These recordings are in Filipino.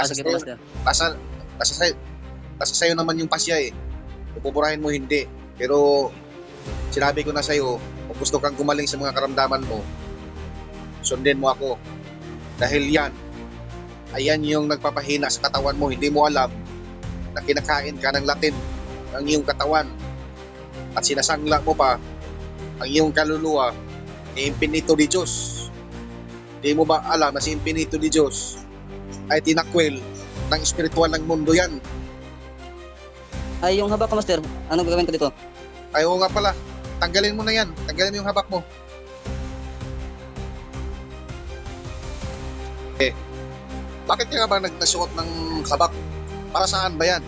Nasa, Sige master. nasa, nasa, sa'yo, nasa sa'yo naman yung pasya eh. Pupurahin mo, hindi. Pero, sinabi ko na sa'yo, kung gusto kang gumaling sa mga karamdaman mo, sundin mo ako. Dahil yan, ayan yung nagpapahina sa katawan mo. Hindi mo alam na kinakain ka ng Latin ang iyong katawan. At sinasangla mo pa ang iyong kaluluwa ni Infinito di Diyos. Hindi mo ba alam na si Infinito di Diyos ay tinakwil ng espiritual ng mundo yan. Ay, yung habak ko, master. Anong gagawin ko dito? Ay, oo nga pala. Tanggalin mo na yan. Tanggalin mo yung habak mo. Eh, bakit ka nga ba nagsuot ng habak? Para saan ba yan?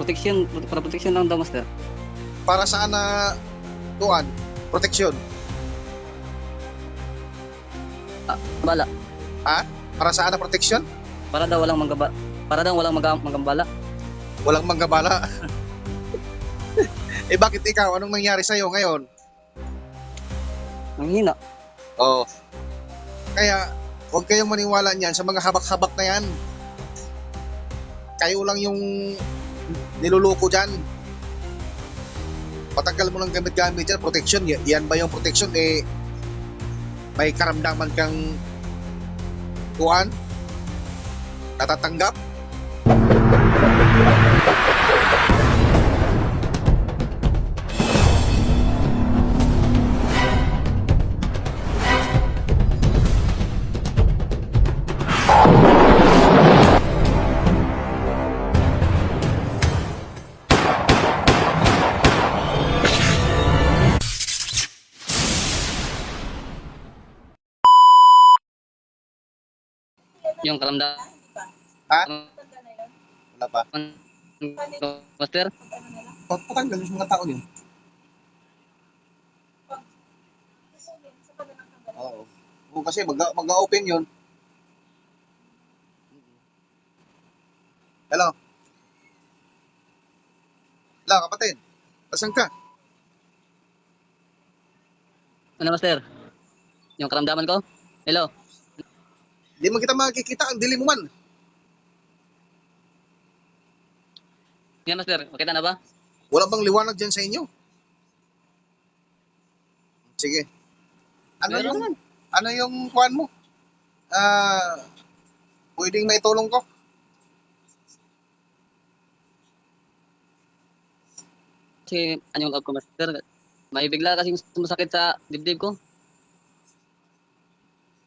Protection, para protection lang daw, master. Para saan na tuan? Proteksyon. Bala. Para saan na proteksyon? Para daw walang manggaba. Para daw walang mag manggambala. Walang manggabala. eh bakit ikaw? Anong nangyari sa'yo ngayon? Ang hina. Oh. Kaya, huwag kayong maniwala niyan sa mga habak-habak na yan. Kayo lang yung niluluko dyan. Patagal mo lang gamit-gamit dyan, protection. Yan ba yung protection? Eh, may karamdaman kang kuhan? Natatanggap? Yung kalamda. Ha? Wala pa. Master, Patanggal yung mga tao yun. Oo. Oo, kasi mag- mag-open yun. Hello? Hello, kapatid. Asan ka? ano master? Yung karamdaman ko? Hello? Hindi mo kita makikita. Ang dilim mo man. Yan master, makita na ba? Wala bang liwanag dyan sa inyo? Sige. Ano Meron yung, naman. ano yung kuhan mo? Ah, pwedeng maitulong ko? Kasi ano yung loob ko master? May bigla kasing sumasakit sa dibdib ko.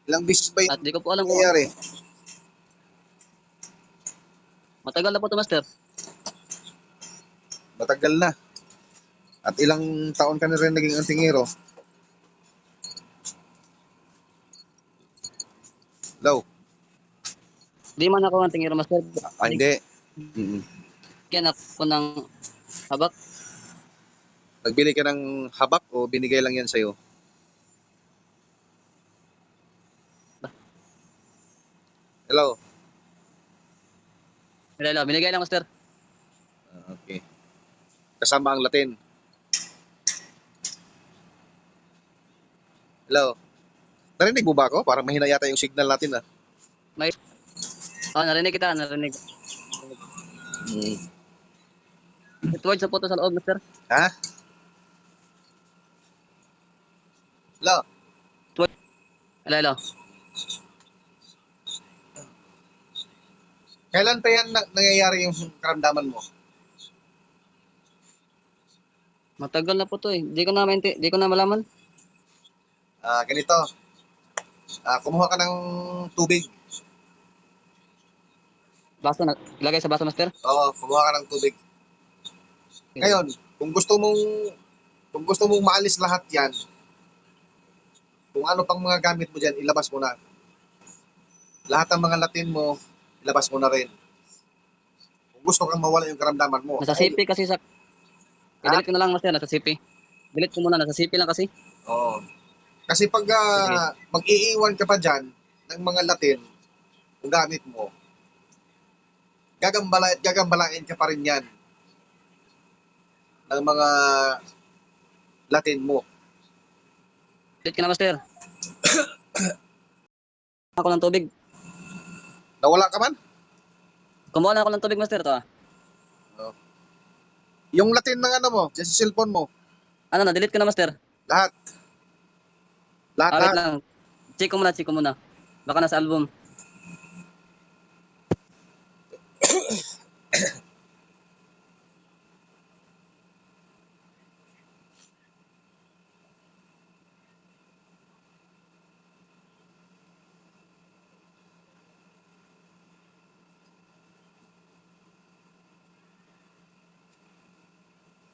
Ilang beses ba At yung di ko po alam kung nangyayari? matagal na po to master. Matagal na. At ilang taon ka na rin naging antingero. Hello? Di man ako ang tingiro master. Ah, hindi. Mm-mm. Kaya ako ng habak. Nagbili ka ng habak o binigay lang yan sa'yo? Hello? Hello, binigay lang master. Ah, Okay. Kasama ang Latin. Hello? Narinig mo ba ako? Parang mahina yata yung signal natin ah. Oh, narinig kita, narinig. Mm. Towards sa puto sa loob master. Ha? Hello? Hello, hello. Kailan pa yan na- nangyayari yung karamdaman mo? Matagal na po to eh. Di ko na mainti, di ko na malaman. Ah, ganito. Ah, kumuha ka ng tubig. Baso na, ilagay sa baso master. Oo, kumuha ka ng tubig. Ngayon, kung gusto mong kung gusto mong maalis lahat 'yan, kung ano pang mga gamit mo diyan, ilabas mo na. Lahat ng mga latin mo, ilabas mo na rin. Kung gusto kang mawala yung karamdaman mo. Nasa CP kasi sa... I-delete ko na lang master, nasa CP. Delete ko muna, nasa CP lang kasi. Oo. Kasi pag ah, mag-iiwan ka pa dyan ng mga Latin, kung gamit mo, gagambala at gagambalain ka pa rin yan ng mga Latin mo. Delete ko na master. ako ng tubig. Nawala ka man? Kumuha na ako ng tubig, master, to ah. Yung Latin ng ano mo, dyan sa cellphone mo, Ano na, delete ko na, master. lahat. Lahat, Ah, wait lahat. lang. Check ko muna, check ko muna. Baka nasa album.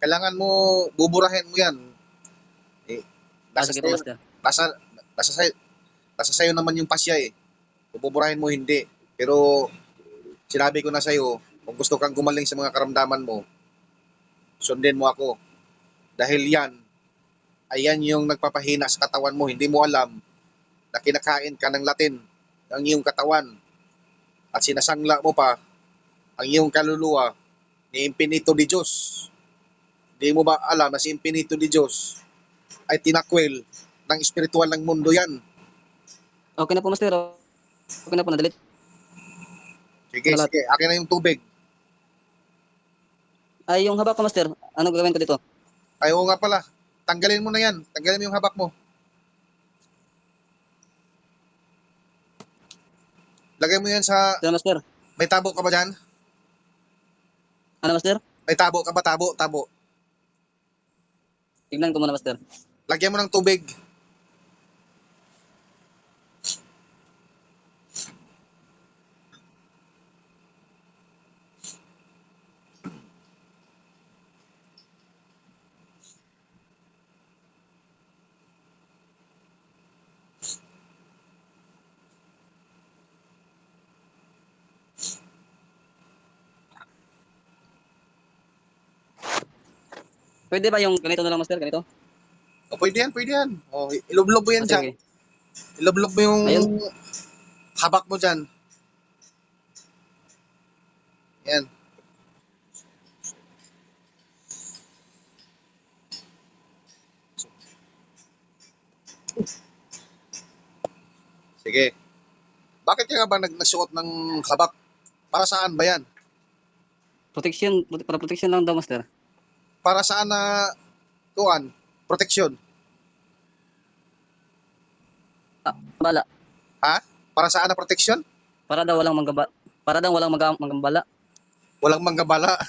Kailangan mo, buburahin mo yan. Eh, Ah, nasa, sige sayo, master. nasa, nasa, sayo, nasa sayo naman yung pasya eh. Buburahin mo, hindi. Pero, sinabi ko na sa'yo, kung gusto kang gumaling sa mga karamdaman mo, sundin mo ako. Dahil yan, ayan yung nagpapahina sa katawan mo. Hindi mo alam na kinakain ka ng Latin ang iyong katawan. At sinasangla mo pa ang iyong kaluluwa ni Impinito di Diyos. Hindi mo ba alam na si Impinito di Diyos ay tinakwil ng espiritual ng mundo yan. Okay na po, master. Okay na po, na-delete. Sige, Wala. sige. Akin na yung tubig. Ay, yung haba ko, master. Ano gagawin ko dito? Ay, oo nga pala. Tanggalin mo na yan. Tanggalin mo yung habak mo. Lagay mo yan sa... Sino, master? May tabo ka ba dyan? Ano, master? May tabo ka ba? Tabo, tabo. Tignan ko muna, master. Lagyan mo ng tubig. Pwede ba yung ganito na lang, master? Ganito? O, pwede yan, pwede yan. O, ilublob mo yan Ah, dyan. sige. Ilublob mo yung Ayun. habak mo dyan. Yan. Sige. Bakit ka ba nag nagsuot ng habak? Para saan ba yan? Protection, para protection lang daw, master. Para saan na tuan? Protection. Bala. Para saan na protection? Para daw walang manggaba. Para daw walang mag manggambala. Walang manggabala.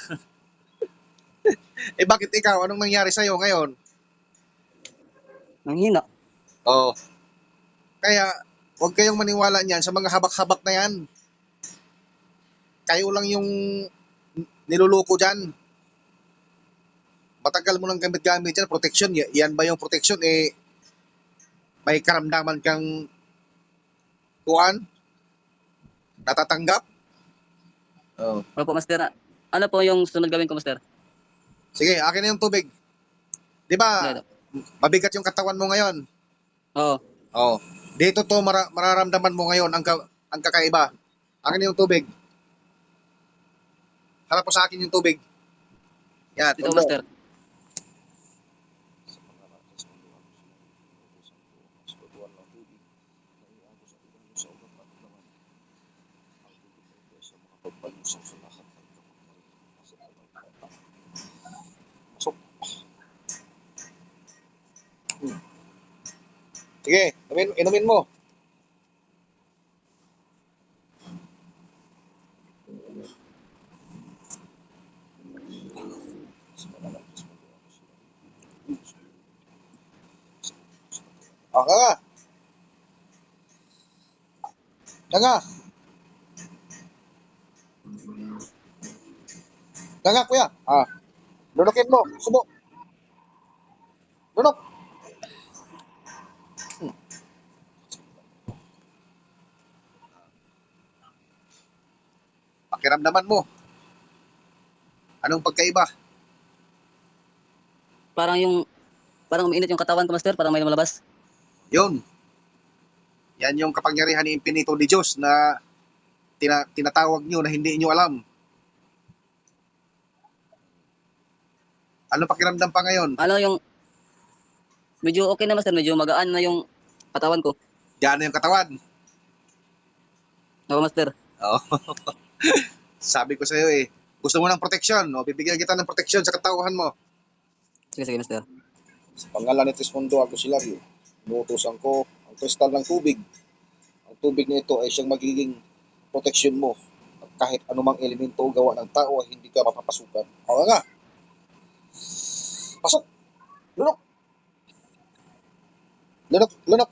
eh bakit ikaw? Anong nangyari sa'yo ngayon? Nang hina. Oo. Kaya, huwag kayong maniwala niyan sa mga habak-habak na yan. Kayo lang yung niluluko dyan. Matagal mo nang gamit-gamit yan, protection. Yan ba yung protection? Eh, may karamdaman kang tuan? Natatanggap? Oo. Ano po, master? Ano po yung sunod gawin ko, master? Sige, akin na yung tubig. Di ba, mabigat yung katawan mo ngayon? Oo. Oo. Dito to mara- mararamdaman mo ngayon ang, ka- ang kakaiba. Akin yung tubig. Harap mo sa akin yung tubig. Yan. Dito, tundo. master. Pasok. Hmm. Sige, inumin, inumin mo. Ah, kanga. Kanga, kuya. Ah. Lunukin mo. Subo. Lunok. Hmm. Pakiramdaman mo. Anong pagkaiba? Parang yung, parang umiinit yung katawan ko, master. Parang may lumalabas. Yun. Yan yung kapangyarihan ni Infinito de Diyos na tina- tinatawag nyo na hindi nyo alam. Ano pakiramdam pa ngayon? Ano yung, medyo okay na, master. Medyo magaan na yung katawan ko. Diyan na yung katawan. Oo, master. Oo. Sabi ko sa'yo eh, gusto mo ng proteksyon, no? bibigyan kita ng proteksyon sa katauhan mo. Sige, sige, Master. Sa pangalan ni Trismundo ako si Lario. Inuutosan ko ang kristal ng tubig. Ang tubig na ito ay siyang magiging proteksyon mo. At kahit anumang elemento o gawa ng tao ay hindi ka mapapasukan. O nga. Pasok! Lunok! Lunok! Lunok!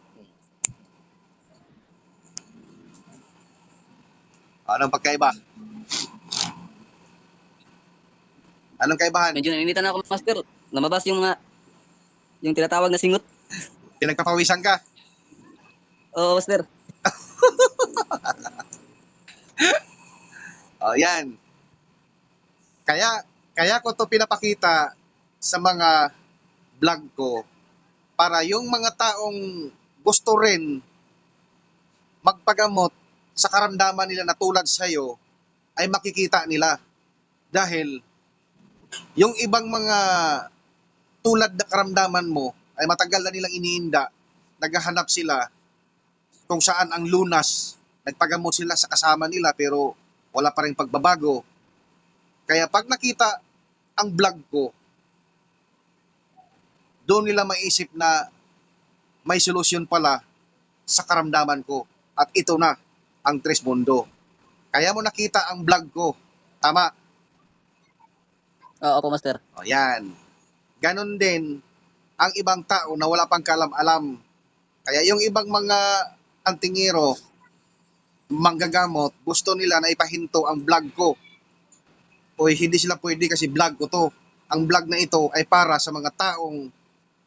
Anong pagkaiba? Anong kaibahan? Medyo nainitan ako, Master. Lumabas yung mga, yung tinatawag na singot. Pinagpapawisan ka? Oo, Master. Oh, yan. Kaya kaya ko to pinapakita sa mga vlog ko para yung mga taong gusto rin magpagamot sa karamdaman nila na tulad sa'yo ay makikita nila. Dahil yung ibang mga tulad na karamdaman mo ay matagal na nilang iniinda, naghahanap sila kung saan ang lunas, nagpagamot sila sa kasama nila pero wala pa rin pagbabago. Kaya pag nakita ang vlog ko, doon nila maisip na may solusyon pala sa karamdaman ko. At ito na ang Tres Mundo. Kaya mo nakita ang vlog ko. Tama. Oo, opo, Master. O yan. Ganon din ang ibang tao na wala pang kalam-alam. Kaya yung ibang mga antingero, manggagamot, gusto nila na ipahinto ang vlog ko. O hindi sila pwede kasi vlog ko to. Ang vlog na ito ay para sa mga taong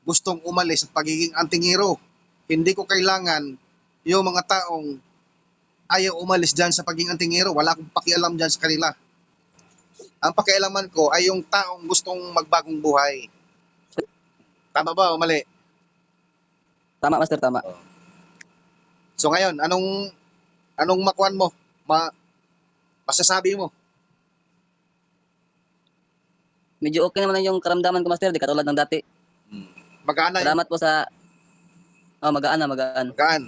gustong umalis sa pagiging antingero. Hindi ko kailangan yung mga taong ayaw umalis dyan sa pagiging antingero. Wala akong pakialam dyan sa kanila. Ang pakialaman ko ay yung taong gustong magbagong buhay. Tama ba o mali? Tama, Master, tama. So ngayon, anong anong makuan mo? Ma masasabi mo? Medyo okay naman yung karamdaman ko, Master. Di katulad ng dati. Magaan na yun. Salamat po sa... Oh, magaan na, magaan. Magaan.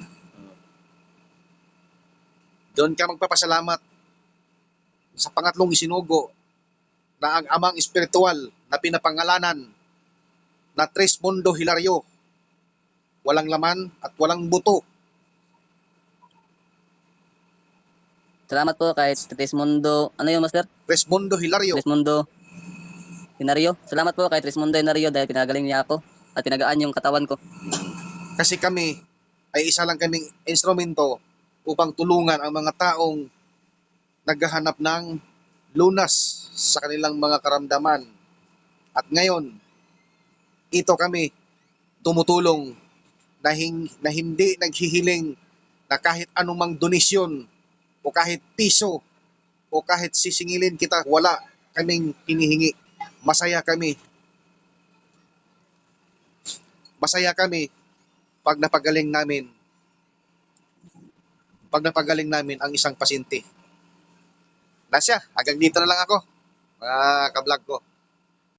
Doon ka magpapasalamat sa pangatlong isinugo na ang amang espiritual na pinapangalanan na Tres Mundo Hilario. Walang laman at walang buto. Salamat po kay Trismundo. Ano yung Master? Tres Mundo Hilario. Trismundo Inario. Salamat po kay Trismundo Inario dahil pinagaling niya ako at pinagaan yung katawan ko. Kasi kami ay isa lang kaming instrumento upang tulungan ang mga taong naghahanap ng lunas sa kanilang mga karamdaman. At ngayon, ito kami tumutulong na, hin- na hindi naghihiling na kahit anumang donisyon o kahit piso o kahit sisingilin kita, wala kaming hinihingi. Masaya kami. Masaya kami pag napagaling namin pag napagaling namin ang isang pasyente. Nasya, hanggang dito na lang ako, mga kablog ko.